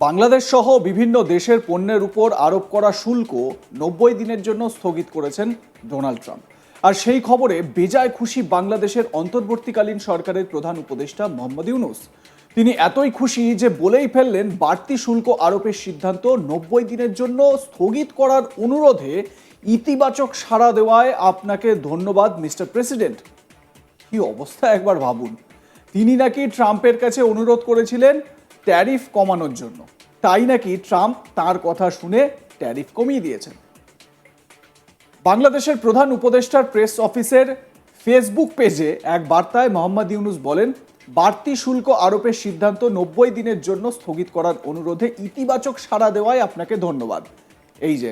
বাংলাদেশ সহ বিভিন্ন দেশের পণ্যের উপর আরোপ করা শুল্ক নব্বই দিনের জন্য স্থগিত করেছেন ডোনাল্ড ট্রাম্প। আর সেই খবরে বেজায় খুশি বাংলাদেশের অন্তর্বর্তীকালীন সরকারের প্রধান উপদেষ্টা মোহাম্মদ ইউনুস। তিনি এতই খুশি যে বলেই ফেললেন, বাড়তি শুল্ক আরোপের সিদ্ধান্ত নব্বই দিনের জন্য স্থগিত করার অনুরোধে ইতিবাচক সাড়া দেওয়ায় আপনাকে ধন্যবাদ, মিস্টার প্রেসিডেন্ট। কি অবস্থা একবার ভাবুন। তিনি নাকি ট্রাম্পের কাছে অনুরোধ করেছিলেন ট্যারিফ কমানোর জন্য। তাই নাকি ট্রাম্প তার কথা শুনে ট্যারিফ কমিয়ে দিয়েছেন? বাংলাদেশের প্রধান উপদেষ্টার প্রেস অফিসের ফেসবুক পেজে এক বার্তায় মোহাম্মদ ইউনুস বলেন, বাড়তি শুল্ক আরোপের সিদ্ধান্ত নব্বই দিনের জন্য স্থগিত করার অনুরোধে ইতিবাচক সাড়া দেওয়ায় আপনাকে ধন্যবাদ। এই যে,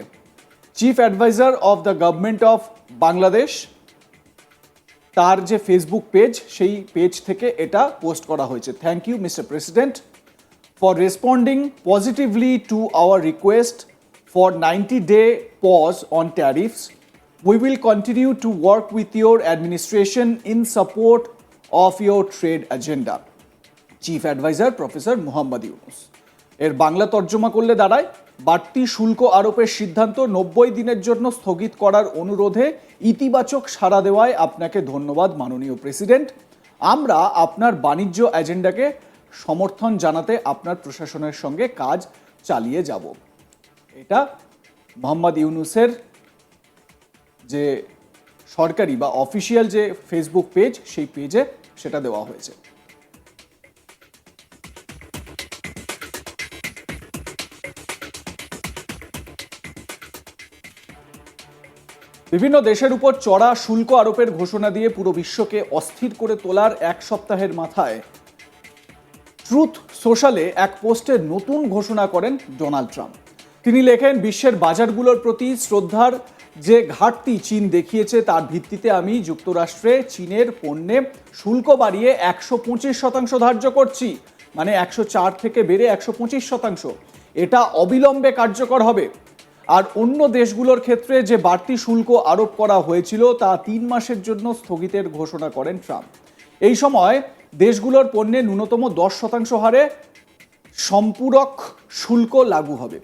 chief adviser of the government of Bangladesh, তার যে ফেসবুক পেজ, সেই পেজ থেকে এটা পোস্ট করা হয়েছে। Thank you, mister president. For responding positively to our request for ninety day pause on tariffs we will continue to work with your administration in support of your trade agenda chief adviser professor Mohammad Yunus এর বাংলা তর্জমা করলে দাঁড়ায়। বাড়তি শুল্ক আরোপের সিদ্ধান্ত নব্বই দিনের জন্য স্থগিত করার অনুরোধে ইতিবাচক সাড়া দেওয়ায় আপনাকে ধন্যবাদ মাননীয় প্রেসিডেন্ট। আমরা আপনার বাণিজ্য এজেন্ডাকে সমর্থন জানাতে আপনার প্রশাসনের সঙ্গে কাজ চালিয়ে যাব। এটা মোহাম্মদ ইউনুসের যে সরকারি বা অফিসিয়াল যে ফেসবুক পেজ, সেই পেজে সেটা দেওয়া হয়েছে। বিভিন্ন দেশের উপর চড়া শুল্ক আরোপের ঘোষণা দিয়ে পুরো বিশ্বকে অস্থির করে তোলার এক সপ্তাহের মাথায় ট্রুথ সোশ্যালে এক পোস্টে নতুন ঘোষণা করেন ডোনাল্ড ট্রাম্প। তিনি লেখেন, বিশ্বের বাজারগুলোর প্রতি শ্রদ্ধার যে ঘাটতি চীন দেখিয়েছে তার ভিত্তিতে আমি যুক্তরাষ্ট্রে চীনের পণ্যে শুল্ক বাড়িয়ে একশো পঁচিশ শতাংশ ধার্য করছি। মানে একশো চার থেকে বেড়ে একশো পঁচিশ শতাংশ। এটা অবিলম্বে কার্যকর হবে। আর অন্য দেশগুলোর ক্ষেত্রে যে বাড়তি শুল্ক আরোপ করা হয়েছিল তা তিন মাসের জন্য স্থগিতের ঘোষণা করেন ট্রাম্প। এই সময় দেশগুলোর পণ্যে ন্যূনতম দশ শতাংশ হারে সম্পূরক শুল্ক লাগু হবে।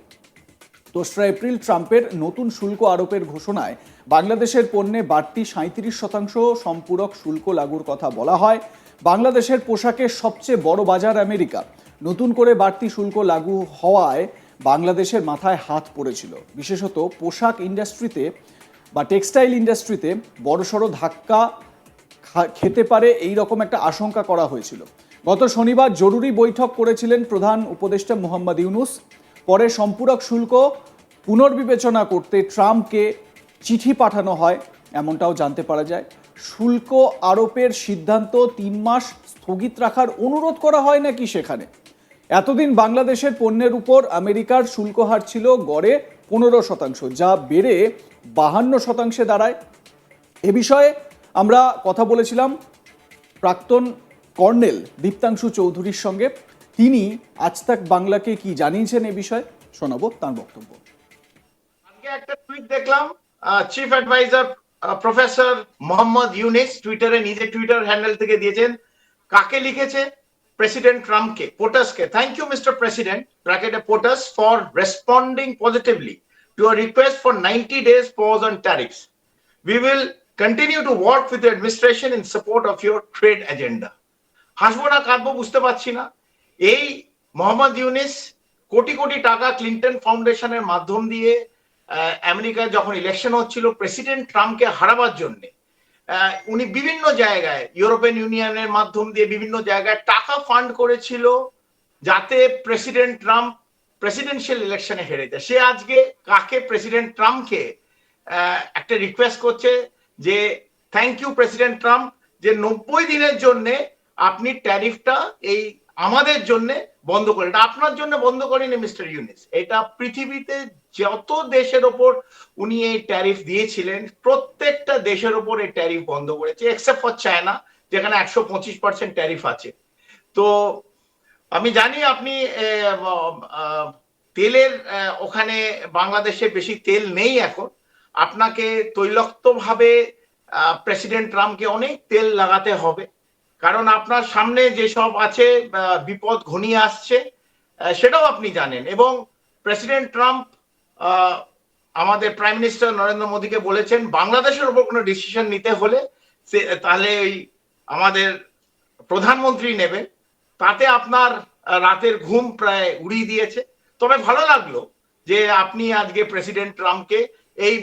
দোসরা এপ্রিল ট্রাম্পের নতুন শুল্ক আরোপের ঘোষণায় বাংলাদেশের পণ্যে বাড়তি সাঁত্রিশ শতাংশ সম্পূরক শুল্ক লাগুর কথা বলা হয়। বাংলাদেশের পোশাকের সবচেয়ে বড় বাজার আমেরিকা। নতুন করে বাড়তি শুল্ক লাগু হওয়ায় বাংলাদেশের মাথায় হাত পড়েছিল। বিশেষত পোশাক ইন্ডাস্ট্রিতে বা টেক্সটাইল ইন্ডাস্ট্রিতে বড়সড় ধাক্কা খেতে পারে এই রকম একটা আশঙ্কা করা হয়েছিল। গত শনিবার জরুরি বৈঠক করেছিলেন প্রধান উপদেষ্টা মোহাম্মদ ইউনুস। পরে সম্পূরক শুল্ক পুনর্বিবেচনা করতে ট্রাম্পকে চিঠি পাঠানো হয়, এমনটাও জানতে পারা যায়। শুল্ক আরোপের সিদ্ধান্ত তিন মাস স্থগিত রাখার অনুরোধ করা হয় নাকি সেখানে? এতদিন বাংলাদেশের পণ্যের উপর আমেরিকার শুল্ক হার ছিল গড়ে পনেরো শতাংশ, যা বেড়ে বাহান্ন শতাংশে দাঁড়ায়। এ বিষয়ে আমরা কথা বলেছিলাম প্রাক্তন কর্নেল দীপ্তাংশু চৌধুরীর সঙ্গে। তিনি আজ তাক বাংলাকে কি জানিয়েছেন এ বিষয়ে? শোনাবো তার বক্তব্য। আজকে একটা টুইট দেখলাম chief adviser professor Mohammad Yunus টুইটারে নিজে টুইটার হ্যান্ডেল থেকে দিয়েছেন, কাকে লিখেছে? প্রেসিডেন্ট ট্রাম্পকে, পোটাসকে। থ্যাংক ইউ মিস্টার প্রেসিডেন্ট ব্র্যাকেটে POTUS for responding positively to a request for 90 days pause on tariffs. We will to work with the administration in support of your trade agenda. হাসবো না, কাঁদবো, বুঝতে পারছি না এই মোহাম্মদ ইউনিস কোটি কোটি টাকা ক্লিন্টন ফাউন্ডেশনের মাধ্যম দিয়ে আমেরিকায় যখন ইলেকশন হচ্ছিল প্রেসিডেন্ট ট্রাম্পকে হারাবার জন্য উনি বিভিন্ন জায়গায় ইউরোপিয়ান ইউনিয়নের মাধ্যম দিয়ে বিভিন্ন জায়গায় টাকা ফান্ড করেছিল যাতে প্রেসিডেন্ট ট্রাম্প প্রেসিডেন্সিয়াল ইলেকশনে হেরে যায় সে আজকে কাকে প্রেসিডেন্ট ট্রাম্পকে একটা রিকোয়েস্ট করছে যে থ্যাংক ইউ প্রেসিডেন্ট ট্রাম্প যে নব্বই দিনের জন্য আপনি ট্যারিফটা এই আমাদের জন্য বন্ধ করেন। এটা আপনার জন্য বন্ধ করেনি মিস্টার ইউনিস এটা পৃথিবীতে যত দেশের ওপর উনি এই ট্যারিফ দিয়েছিলেন, প্রত্যেকটা দেশের ওপর এই ট্যারিফ বন্ধ করেছে এক্সেপ্ট ফর চায়না যেখানে একশো পঁচিশ পার্সেন্ট ট্যারিফ আছে। তো আমি জানি আপনি তেলের ওখানে বাংলাদেশে বেশি তেল নেই এখন আপনাকে তৈলক্তভাবে প্রেসিডেন্ট ট্রাম্পকে অনেক তেল লাগাতে হবে। কারণ আপনার সামনে যেসব আছে বিপদ ঘনিয়ে আসছে সেটাও আপনি জানেন। এবং প্রেসিডেন্ট ট্রাম্প আমাদের প্রাইম মিনিস্টার নরেন্দ্র মোদীকে বলেছেন, বাংলাদেশের উপর কোনো ডিসিশন নিতে হলে সে, তাহলে ওই আমাদের প্রধানমন্ত্রী নেবেন। তাতে আপনার রাতের ঘুম প্রায় উড়িয়ে দিয়েছে। তবে ভালো লাগল যে আপনি আজকে প্রেসিডেন্ট ট্রাম্পকে এই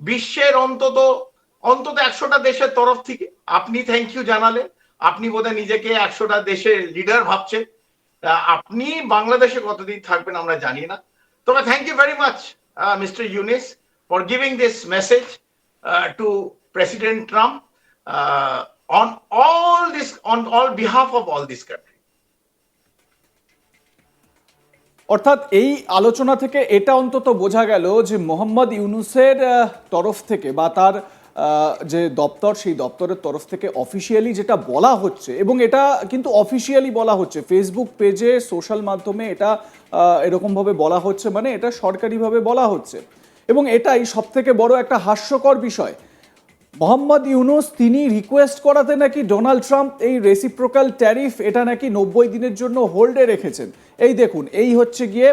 বিশ্বের অন্তত অন্তত একশোটা দেশের তরফ থেকে আপনি থ্যাংক ইউ জানালেন আপনি বোধহয় নিজেকে একশোটা দেশের লিডার ভাবছেন। আহ, আপনি বাংলাদেশে কতদিন থাকবেন আমরা জানি না। তবে thank you very much mister Yunus for giving this message to president Trump on all this on all behalf of all this country অর্থাৎ এই আলোচনা থেকে এটা অন্তত বোঝা গেল যে মোহাম্মদ ইউনুসের তরফ থেকে বা তার যে দপ্তর, সেই দপ্তরের তরফ থেকে অফিসিয়ালি যেটা বলা হচ্ছে এবং এটা কিন্তু অফিসিয়ালি বলা হচ্ছে। ফেসবুক পেজে সোশ্যাল মাধ্যমে এটা এরকমভাবে বলা হচ্ছে মানে এটা সরকারিভাবে বলা হচ্ছে। এবং এটাই সব থেকে বড় একটা হাস্যকর বিষয় মোহাম্মদ ইউনুস তিনি রিকোয়েস্ট করাতে নাকি ডোনাল্ড ট্রাম্প এই রেসিপ্রোকাল ট্যারিফ এটা নাকি নব্বই দিনের জন্য হোল্ডে রেখেছেন। এই দেখুন, এই হচ্ছে গিয়ে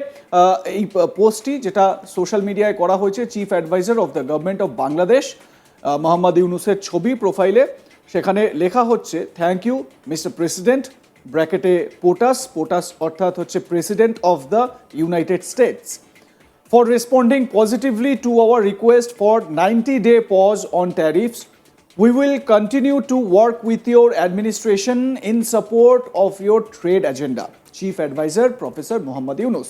এই পোস্টটি যেটা সোশ্যাল মিডিয়ায় করা হয়েছে chief adviser of the government of Bangladesh Mohammad ইউনুসের ছবি প্রোফাইলে সেখানে লেখা হচ্ছে থ্যাংক ইউ মিস্টার প্রেসিডেন্ট ব্র্যাকেটে পোটাস পোটাস অর্থাৎ হচ্ছে president of the United States for responding positively to our request for 90 day pause on tariffs. We will continue to work with your administration in support of your trade agenda. Chief Advisor Professor Muhammad Yunus.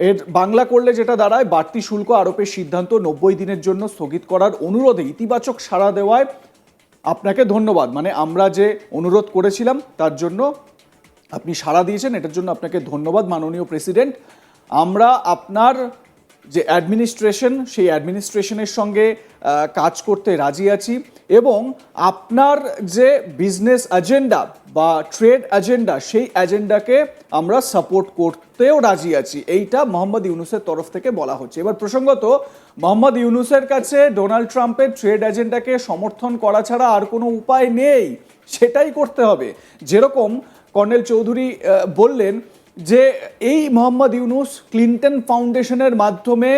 এর বাংলা করলে যেটা দাঁড়ায় বাড়তি শুল্ক আরোপের সিদ্ধান্ত নব্বই দিনের জন্য স্থগিত করার অনুরোধে ইতিবাচক সাড়া দেওয়ায় আপনাকে ধন্যবাদ মানে আমরা যে অনুরোধ করেছিলাম তার জন্য আপনি সাড়া দিয়েছেন এটার জন্য আপনাকে ধন্যবাদ মাননীয় প্রেসিডেন্ট আমরা আপনার যে অ্যাডমিনিস্ট্রেশন সেই অ্যাডমিনিস্ট্রেশনের সঙ্গে কাজ করতে রাজি আছি এবং আপনার যে বিজনেস এজেন্ডা বা ট্রেড এজেন্ডা সেই এজেন্ডাকে আমরা সাপোর্ট করতেও রাজি আছি। এইটা মোহাম্মদ ইউনুসের তরফ থেকে বলা হচ্ছে। এবার প্রসঙ্গত, মোহাম্মদ ইউনুসের কাছে ডোনাল্ড ট্রাম্পের ট্রেড এজেন্ডাকে সমর্থন করা ছাড়া আর কোনো উপায় নেই, সেটাই করতে হবে। যেরকম কর্নেল চৌধুরী বললেন যে এই মোহাম্মদ ইউনুস ক্লিন্টন ফাউন্ডেশনের মাধ্যমে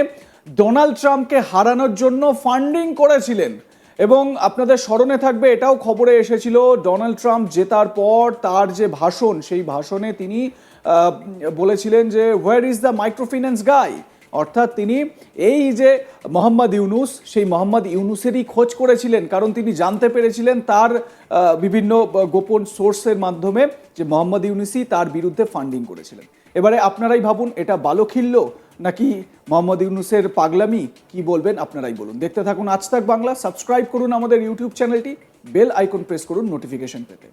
ডোনাল্ড ট্রাম্পকে হারানোর জন্য ফান্ডিং করেছিলেন। এবং আপনাদের স্মরণে থাকবে, এটাও খবরে এসেছিল, ডোনাল্ড ট্রাম্প জেতার পর তার যে ভাষণ, সেই ভাষণে তিনি বলেছিলেন যে where is the microfinance guy অর্থাৎ তিনি এই যে মোহাম্মদ ইউনুস, সেই মোহাম্মদ ইউনুসেরই খোঁজ করেছিলেন, কারণ তিনি জানতে পেরেছিলেন তার বিভিন্ন গোপন সোর্সের মাধ্যমে যে মোহাম্মদ ইউনুসই তার বিরুদ্ধে ফান্ডিং করেছিলেন। এবারে আপনারাই ভাবুন, এটা বালখিল্য নাকি মোহাম্মদ ইউনুসের পাগলামি? কি বলবেন আপনারাই বলুন। দেখতে থাকুন আজ তাক বাংলা, সাবস্ক্রাইব করুন আমাদের ইউটিউব চ্যানেলটি, বেল আইকন প্রেস করুন নোটিফিকেশন পেতে।